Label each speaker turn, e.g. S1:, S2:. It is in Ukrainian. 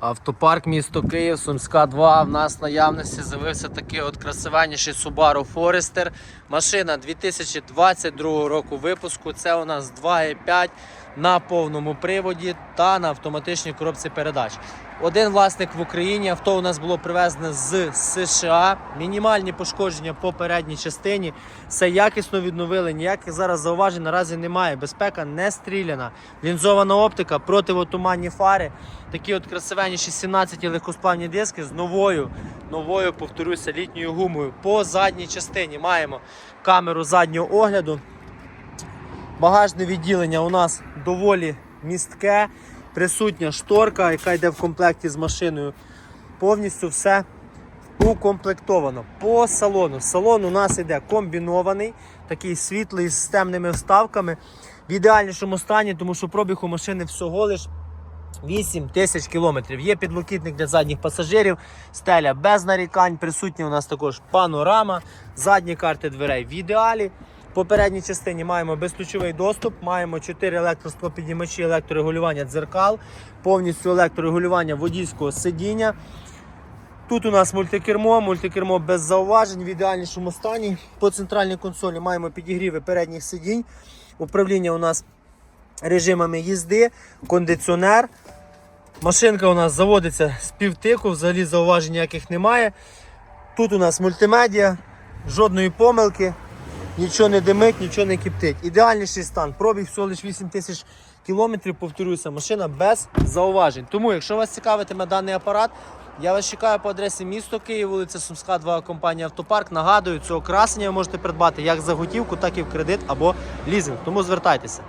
S1: Автопарк місто Київ, Сумська 2. В нас в наявності з'явився такий от красивенніший Subaru Forester. Машина 2022 року випуску. Це у нас 2.5 на повному приводі та на автоматичній коробці передач. Один власник в Україні. Авто у нас було привезене з США. Мінімальні пошкодження по передній частині. Все якісно відновили. Ніяких зараз зауважень наразі немає. Безпека не стріляна. Лінзована оптика, противотуманні фари. Такі от красивенніші 17 легкосплавні диски з новою, новою, повторюся, літньою гумою. По задній частині маємо камеру заднього огляду. Багажне відділення у нас доволі містке. Присутня шторка, яка йде в комплекті з машиною. Повністю все укомплектовано. По салону. Салон у нас йде комбінований, такий світлий з темними вставками. В ідеальнішому стані, тому що пробіг у машини всього лиш 8 тисяч кілометрів. Є підлокітник для задніх пасажирів, стеля без нарікань. Присутня у нас також панорама, задні карти дверей в ідеалі. По передній частині маємо безключовий доступ, маємо 4 електросклопіднімачі, електрорегулювання дзеркал, повністю електрорегулювання водійського сидіння. Тут у нас мультикермо, мультикермо без зауважень в ідеальнішому стані. По центральній консолі маємо підігріви передніх сидінь. Управління у нас режимами їзди, кондиціонер. Машинка у нас заводиться з півтику, взагалі зауважень ніяких немає. Тут у нас мультимедіа, жодної помилки, нічого не димить, нічого не киптить. Ідеальніший стан. Пробіг всього лише 8 тисяч кілометрів, повторюся, машина без зауважень. Тому, якщо вас цікавитиме даний апарат, я вас чекаю по адресі місто Київ, вулиця Сумська, 2, компанія Автопарк. Нагадую, цього красення ви можете придбати як за готівку, так і в кредит або лізинг. Тому звертайтеся.